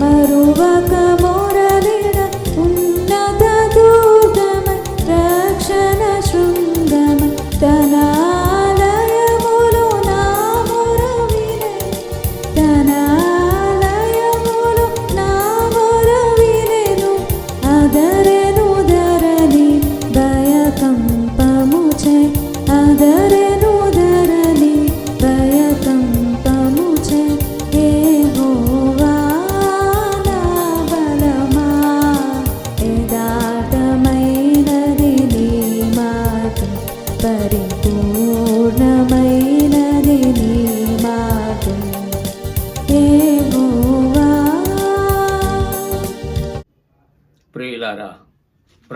మరువక మురళిడ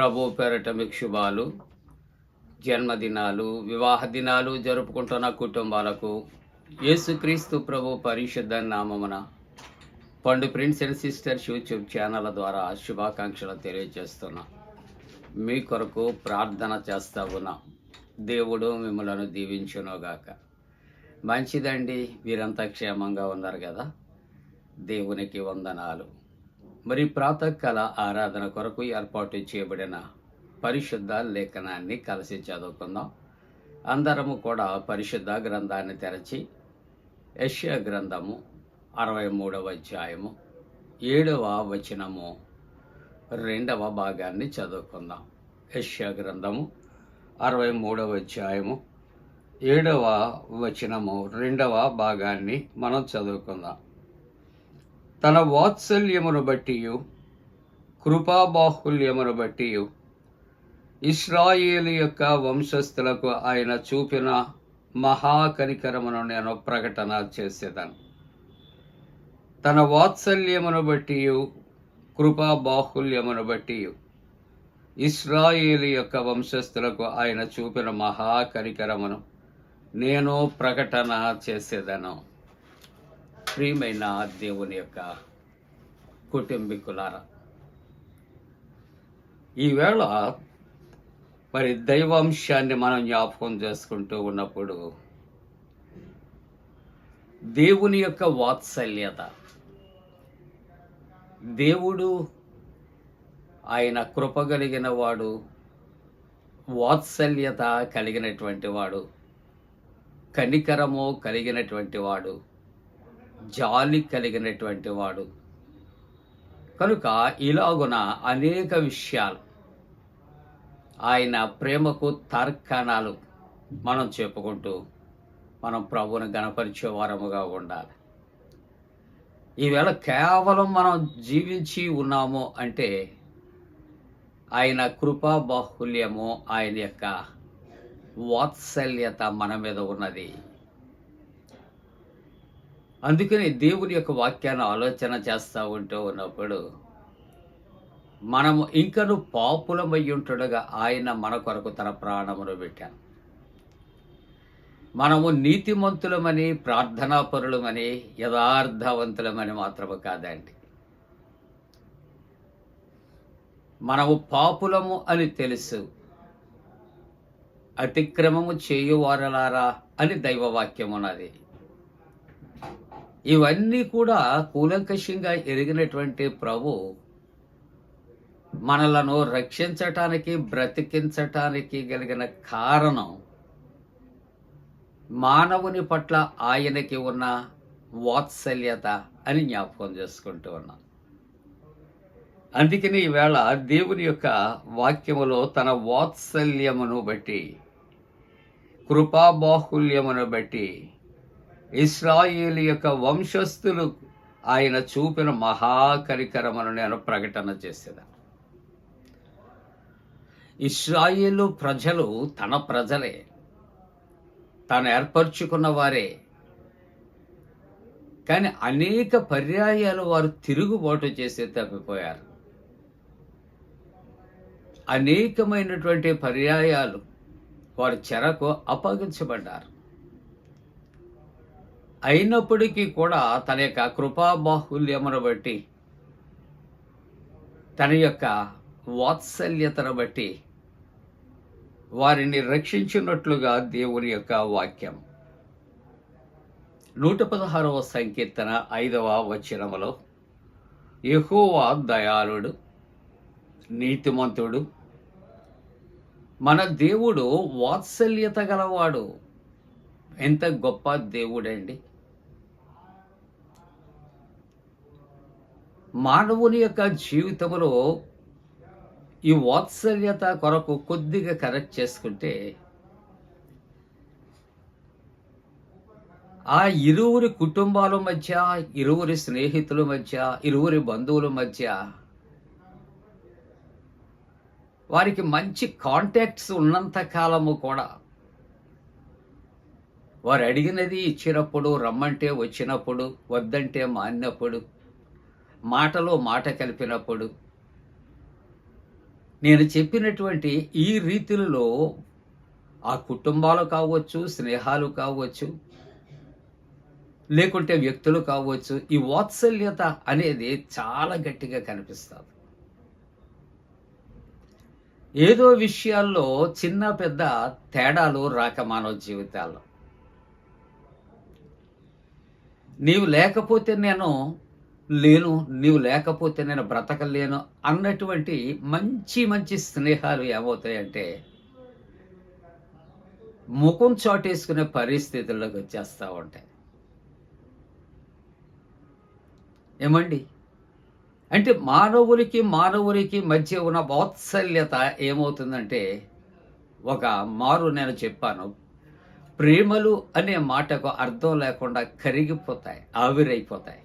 ప్రభు పేరట మీకు శుభాలు జన్మదినాలు వివాహ దినాలు జరుపుకుంటున్న కుటుంబాలకు యేసుక్రీస్తు ప్రభు పరిశుద్ధ నామమున Pandu prince and sisters YouTube channel ద్వారా శుభాకాంక్షలు తెలియజేస్తున్నా. మీ కొరకు ప్రార్థన చేస్తా ఉన్నా. దేవుడు మిమ్మలను దీవించునుగాక. మంచిదండి వీరంతా క్షేమంగా ఉన్నారు కదా. దేవునికి వందనాలు. మరి ప్రాతకాల ఆరాధన కొరకు ఏర్పాటు చేయబడిన పరిశుద్ధ లేఖనాన్ని కలిసి చదువుకుందాం. అందరము కూడా పరిశుద్ధ గ్రంథాన్ని తెరచి యష్యా గ్రంథము అరవై మూడవ అధ్యాయము ఏడవ వచనము రెండవ భాగాన్ని చదువుకుందాం. యష్యా గ్రంథము అరవై మూడవ అధ్యాయము ఏడవ వచనము రెండవ భాగాన్ని మనం చదువుకుందాం. తన వాత్సల్యమును బట్టి కృపాబాహుల్యమును బట్టి ఇస్రాయేలు యొక్క వంశస్థులకు ఆయన చూపిన మహాకనికరమును నేను ప్రకటన చేసేదాను. తన వాత్సల్యమును బట్టి కృపాబాహుల్యమును బట్టి ఇస్రాయేలు యొక్క వంశస్థులకు ఆయన చూపిన మహాకనికరమును నేను ప్రకటన చేసేదను. ప్రియమైన దేవుని యొక్క కుటుంబీకులారా ఈవేళ మరి దైవాంశాన్ని మనం జ్ఞాపకం చేసుకుంటూ ఉన్నప్పుడు దేవుని యొక్క వాత్సల్యత దేవుడు ఆయన కృప కలిగిన వాడు వాత్సల్యత కలిగినటువంటి వాడు కనికరము కలిగినటువంటి వాడు జాలి కలిగినటువంటి వాడు. కనుక ఇలాగున అనేక విషయాలు ఆయన ప్రేమకు తర్కణాలు మనం చెప్పుకుంటూ మనం ప్రభువుని గణపరిచే వారముగా ఉండాలి. ఈవేళ కేవలం మనం జీవించి ఉన్నాము అంటే ఆయన కృపా బాహుల్యము ఆయన యొక్క వాత్సల్యత మన మీద ఉన్నది. అందుకని దేవుని యొక్క వాక్యాన్ని ఆలోచన చేస్తూ ఉంటూ ఉన్నప్పుడు మనము ఇంకను పాపులమై ఉంటుండగా ఆయన మన కొరకు తన ప్రాణమును పెట్టాను మనము నీతిమంతులమని ప్రార్థనాపరులమని యథార్థవంతులమని మాత్రము కాదండి. మనము పాపులము అని తెలుసు. అతిక్రమము చేయువారలారా అని దైవవాక్యం ఉన్నది. ఇవన్నీ కూడా కూలంకషంగా ఎరిగినటువంటి ప్రభు మనలను రక్షించటానికి బ్రతికించటానికి కలిగిన కారణం మానవుని పట్ల ఆయనకి ఉన్న వాత్సల్యత అని జ్ఞాపకం చేసుకుంటూ ఉన్నాను అందుకని ఈవేళ దేవుని యొక్క వాక్యములో తన వాత్సల్యమును బట్టి కృపాబాహుల్యమును బట్టి ఇస్రాయేల్ యొక్క వంశస్థులు ఆయన చూపిన మహాకరికరమను నేను ప్రకటన చేసేదా. ఇస్రాయేలు ప్రజలు తన ప్రజలే. తాను ఏర్పరచుకున్న వారే. కానీ అనేక పర్యాయాలు వారు తిరుగుబాటు చేసి తప్పిపోయారు. అనేకమైనటువంటి పర్యాయాలు వారి చెరకు అప్పగించబడ్డారు. అయినప్పటికీ కూడా తన యొక్క కృపాబాహుల్యమును బట్టి తన యొక్క వాత్సల్యతను బట్టి వారిని రక్షించినట్లుగా దేవుని యొక్క వాక్యం. నూట పదహారవ సంకీర్తన ఐదవ వచనములో యెహోవా దయాళుడు నీతిమంతుడు మన దేవుడు వాత్సల్యత గలవాడు. ఎంత గొప్ప దేవుడండి. మానవుని యొక్క జీవితంలో ఈ వాత్సల్యత కొరకు కొద్దిగా కరెక్ట్ చేసుకుంటే ఆ ఇరువురి కుటుంబాల మధ్య ఇరువురి స్నేహితుల మధ్య ఇరువురి బంధువుల మధ్య వారికి మంచి కాంటాక్ట్స్ ఉన్నంత కాలము కూడా వారు అడిగినది ఇచ్చినప్పుడు రమ్మంటే వచ్చినప్పుడు వద్దంటే మానినప్పుడు మాటలో మాట కలిపినప్పుడు నేను చెప్పినటువంటి ఈ రీతిలో ఆ కుటుంబాలు కావచ్చు స్నేహాలు కావచ్చు లేకుంటే వ్యక్తులు కావచ్చు ఈ వాత్సల్యత అనేది చాలా గట్టిగా కనిపిస్తుంది. ఏదో విషయాల్లో చిన్న పెద్ద తేడాలు రాక మానవ జీవితాల్లో. నీవు లేకపోతే నేను లేను నీవు లేకపోతే నేను బ్రతకలేను అన్నటువంటి మంచి మంచి స్నేహాలు ఏమవుతాయంటే ముఖం చాటేసుకునే పరిస్థితుల్లోకి వచ్చేస్తూ ఉంటాయి. ఏమండి? అంటే మానవునికి మానవునికి మధ్య ఉన్న వాత్సల్యత ఏమవుతుందంటే ఒక మారు నేను చెప్పాను ప్రేమలు అనే మాటకు అర్థం లేకుండా కరిగిపోతాయి ఆవిరైపోతాయి.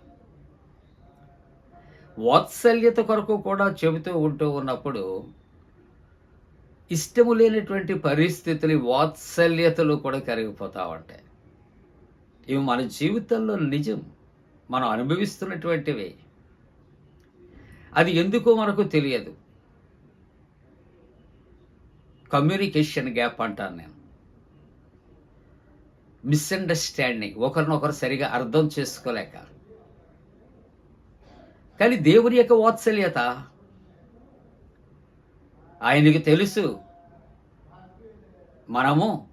వాత్సల్యత కొరకు కూడా చెబుతూ ఉంటూ ఉన్నప్పుడు ఇష్టము లేనటువంటి పరిస్థితులు వాత్సల్యతలు కూడా కరిగిపోతూ ఉంటాయి. ఇవి మన జీవితంలో నిజం మనం అనుభవిస్తున్నటువంటివి. అది ఎందుకో మనకు తెలియదు. కమ్యూనికేషన్ గ్యాప్ అంటాను నేను. మిస్అండర్స్టాండింగ్ ఒకరినొకరు సరిగా అర్థం చేసుకోలేక. కానీ దేవుని యొక్క వాత్సల్యత ఆయనకి తెలుసు. మనము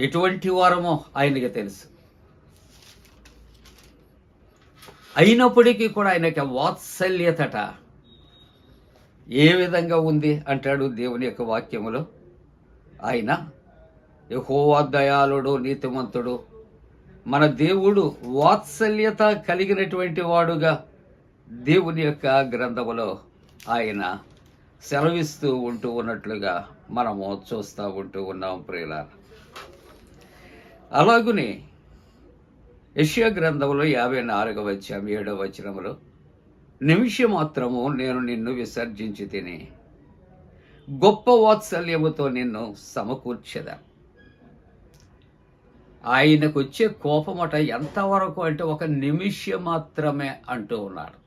ఎటువంటి వారమో ఆయనకి తెలుసు. అయినప్పటికీ కూడా ఆయన యొక్క వాత్సల్యతట ఏ విధంగా ఉంది అంటాడు దేవుని యొక్క వాక్యములో? ఆయన యెహోవా దయాళుడు నీతిమంతుడు. మన దేవుడు వాత్సల్యత కలిగినటువంటి వాడుగా దేవుని యొక్క గ్రంథములో ఆయన సెలవిస్తూ ఉంటూ ఉన్నట్లుగా మనము చూస్తూ ఉంటూ ఉన్నాం ప్రియుల అలాగునే యష్యా గ్రంథంలో యాభై నాలుగవ వచ్చాం ఏడవ వచనంలో నిమిషం మాత్రము నేను నిన్ను విసర్జించి తిని గొప్ప వాత్సల్యముతో నిన్ను సమకూర్చెదా ఆయనకు వచ్చే కోపమట ఎంతవరకు అంటే ఒక నిమిషం మాత్రమే అంటూ ఉన్నాడు.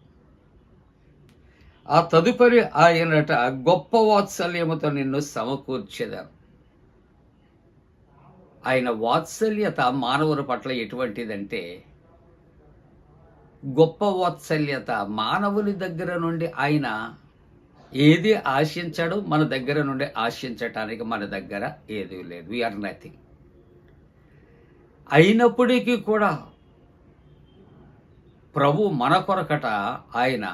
ఆ తదుపరి ఆయనట గొప్ప వాత్సల్యముతో నిన్ను సమకూర్చేదాను. ఆయన వాత్సల్యత మానవుల పట్ల ఎటువంటిదంటే గొప్ప వాత్సల్యత మానవుని దగ్గర నుండి ఆయన ఏది ఆశించాడో మన దగ్గర నుండి ఆశించటానికి మన దగ్గర ఏదీ లేదు. వీఆర్ నథింగ్ అయినప్పటికీ కూడా ప్రభు మన కొరకట ఆయన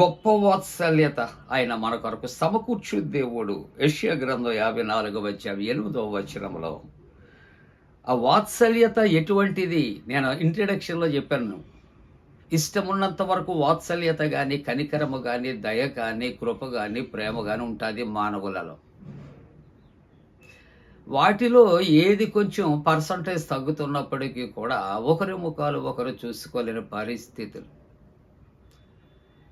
గొప్ప వాత్సల్యత ఆయన మన కొరకు సమకూర్చు దేవుడు. యష్యా గ్రంథం యాభై నాలుగు వచ్చాం ఎనిమిదవ వచనంలో ఆ వాత్సల్యత ఎటువంటిది? నేను ఇంట్రడక్షన్లో చెప్పాను. ఇష్టమున్నంత వరకు వాత్సల్యత కానీ కనికరము కానీ దయ కానీ కృప కానీ ప్రేమ కానీ ఉంటుంది మానవులలో. వాటిలో ఏది కొంచెం పర్సంటేజ్ తగ్గుతున్నప్పటికీ కూడా ఒకరి ముఖాలు ఒకరు చూసుకోలేని పరిస్థితులు.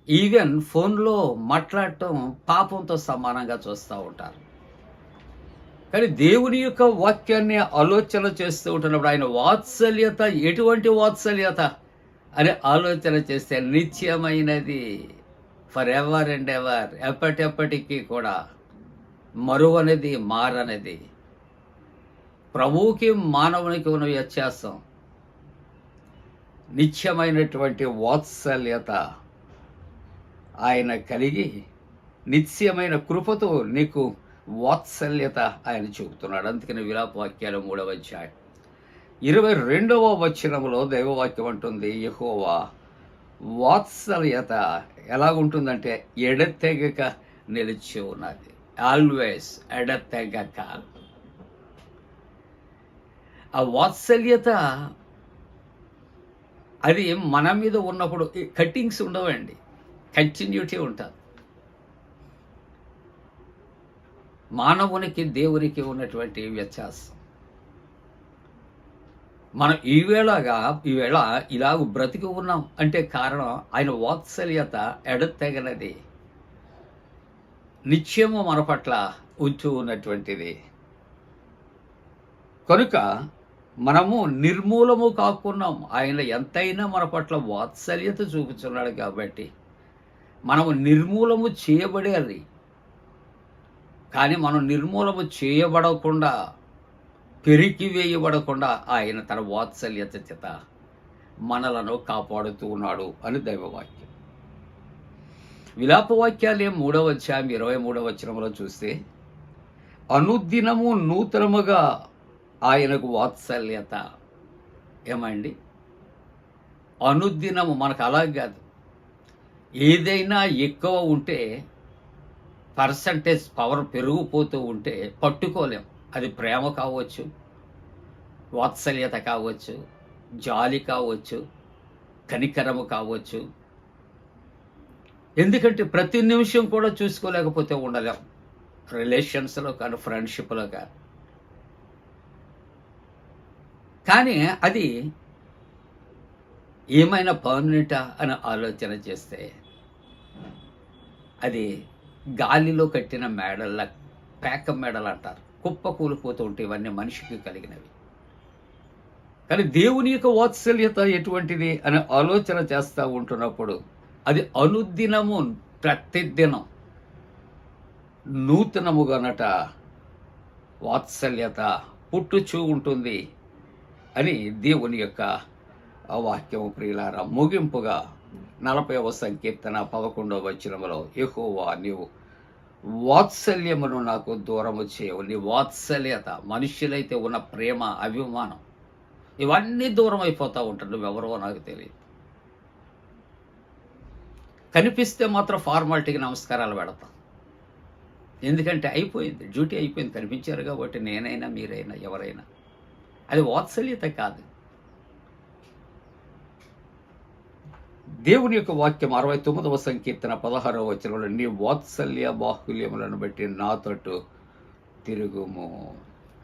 ఈవెన్ ఫోన్లో మాట్లాడటం పాపంతో సమానంగా చూస్తూ ఉంటారు. కానీ దేవుని యొక్క వాక్యాన్ని ఆలోచన చేస్తూ ఉంటున్నప్పుడు ఆయన వాత్సల్యత ఎటువంటి వాత్సల్యత అని ఆలోచన చేస్తే నిత్యమైనది ఫర్ ఎవర్ అండ్ ఎవర్ ఎప్పటెప్పటికీ కూడా మరువనేది మారనేది. ప్రభువుకి మానవునికి ఉన్న వ్యత్యాసం నిత్యమైనటువంటి వాత్సల్యత ఆయన కలిగి నిత్యమైన కృపతో నీకు వాత్సల్యత ఆయన చూపుతున్నాడు. అందుకని విలాప వాక్యాలు మూడవ అధ్యాయం. ఇరవై రెండవ వచనములో దైవవాక్యం అంటుంది యహోవా వాత్సల్యత ఎలాగుంటుందంటే ఎడతెగక నిలిచి ఉన్నది. ఆల్వేస్ ఎడతెగక. ఆ వాత్సల్యత అది మన మీద ఉన్నప్పుడు కట్టింగ్స్ ఉండవండి. కంటిన్యూటీ ఉంటుంది. మానవునికి దేవునికి ఉన్నటువంటి వ్యత్యాసం. మనం ఈవేళగా ఈవేళ ఇలాగ బ్రతికి ఉన్నాం అంటే కారణం ఆయన వాత్సల్యత ఎడతెగనది. నిత్యము మన పట్ల ఉంచు ఉన్నటువంటిది. కనుక మనము నిర్మూలము కాకున్నాం. ఆయన ఎంతైనా మన పట్ల వాత్సల్యత చూపుతున్నాడు కాబట్టి మనము నిర్మూలము చేయబడేది. కానీ మనం నిర్మూలము చేయబడకుండా పెరికి వేయబడకుండా ఆయన తన వాత్సల్యత చేత మనలను కాపాడుతూ ఉన్నాడు అని దైవవాక్యం. విలాపవాక్యాలే మూడవ అధ్యాయం ఇరవై మూడవ వచనంలో చూస్తే అనుదినము నూతనముగా ఆయనకు వాత్సల్యత. ఏమండి? అనుదినము మనకు అలా కాదు. ఏదైనా ఎక్కువ ఉంటే పర్సంటేజ్ పవర్ పెరిగిపోతూ ఉంటే పట్టుకోలేం. అది ప్రేమ కావచ్చు వాత్సల్యత కావచ్చు జాలి కావచ్చు కనికరము కావచ్చు. ఎందుకంటే ప్రతి నిమిషం కూడా చూసుకోలేకపోతే ఉండలేం. రిలేషన్స్లో కానీ ఫ్రెండ్షిప్లో కానీ. కానీ అది ఏమైనా పర్మనెంటా అని ఆలోచన చేస్తే అది గాలిలో కట్టిన మేడల పేక మేడలు అంటారు. కుప్ప కూలిపోతూ ఉంటే ఇవన్నీ మనిషికి కలిగినవి. కానీ దేవుని యొక్క వాత్సల్యత ఎటువంటిది అని ఆలోచన చేస్తూ ఉంటున్నప్పుడు అది అనుదినము ప్రతిదినం నూతనముగానట వాత్సల్యత పుట్టుచూ ఉంటుంది. అని దేవుని యొక్క వాక్యం వాక్యము ప్రియులారా ముగింపుగా నలభైవ సంకీర్తన పదకొండవ వచనంలో ఎహోవా నీవు వాత్సల్యమును నాకు దూరము చేయవు. నీ వాత్సల్యత మనుషులైతే ఉన్న ప్రేమ అభిమానం ఇవన్నీ దూరం అయిపోతూ ఉంటాడు నువ్వెవరో నాకు తెలియదు. కనిపిస్తే మాత్రం ఫార్మాలిటీకి నమస్కారాలు పెడతాం. ఎందుకంటే అయిపోయింది డ్యూటీ అయిపోయింది కనిపించారు కాబట్టి నేనైనా మీరైనా ఎవరైనా. అది వాత్సల్యత కాదు. దేవుని యొక్క వాక్యం అరవై తొమ్మిదవ సంకీర్తన పదహారవ వచనంలో నీ వాత్సల్య బాహుల్యములను బట్టి నాతోటు తిరుగుము.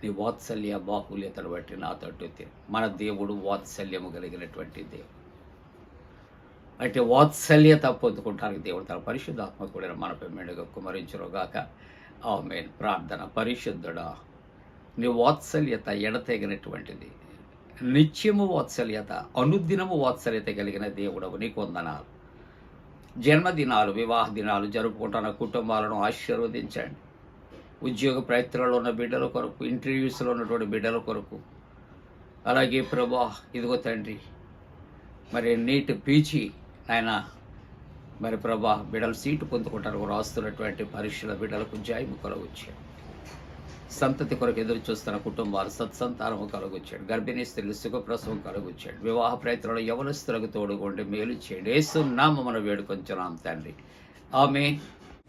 నీ వాత్సల్య బాహుల్యతను బట్టి నాతోటు తిరుగు మన దేవుడు వాత్సల్యము కలిగినటువంటి దేవుడు. అంటే వాత్సల్యత పొందుకుంటానికి దేవుడు తన పరిశుద్ధాత్మ కూడా మనపై మెండుగా కుమరించరుగాక ఆమె ప్రార్థన. పరిశుద్ధుడా నీ వాత్సల్యత ఎడతెగినటువంటిది. నిత్యము వాత్సల్యత అనుదినము వాత్సల్యత కలిగిన దేవుడవు. నీకు వందనాలు. జన్మదినాలు వివాహ దినాలు జరుపుకుంటున్న కుటుంబాలను ఆశీర్వదించండి. ఉద్యోగ ప్రయత్నాల్లో ఉన్న బిడ్డల కొరకు ఇంటర్వ్యూస్లో ఉన్నటువంటి బిడ్డల కొరకు. అలాగే ప్రభా ఇదిగో తండ్రి మరి నీట్ పీచి ఆయన మరి ప్రభా బిడ్డలు సీటు పొందుకుంటారు రాస్తున్నటువంటి పరీక్షల బిడ్డలకు జాయిము కలగొచ్చాడు సంతతి కొరకు ఎదురు చూస్తున్న కుటుంబాలు సత్సంతానము కలుగొచ్చాడు గర్భిణీ స్త్రీలు సుఖప్రసవం కలుగొచ్చాడు వివాహ ప్రయత్నంలో యవనస్తులకు తోడుకోండి మేలు చేయండి. ఏసు నామమున వేడుకొంచున్నాం తండ్రి. ఆమె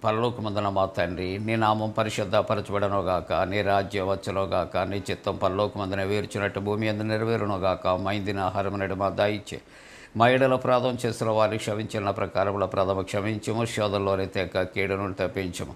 పరలోకమందున మా తండ్రి నీ నామం పరిశుద్ధపరచబడనుగాక నీ రాజ్యం వచ్చునుగాక నీ చిత్తం పరలోకమందున వేర్చినట్టు భూమి అందు నెరవేరునుగాక మైందిన ఆహారం నడు మా దాయిచ్చే మా ఎడల ప్రాధం చేసిన వారిని క్షమించిన ప్రకారముల ప్రథమ క్షమించము. శోధంలోని తెక్క కీడును తప్పించము.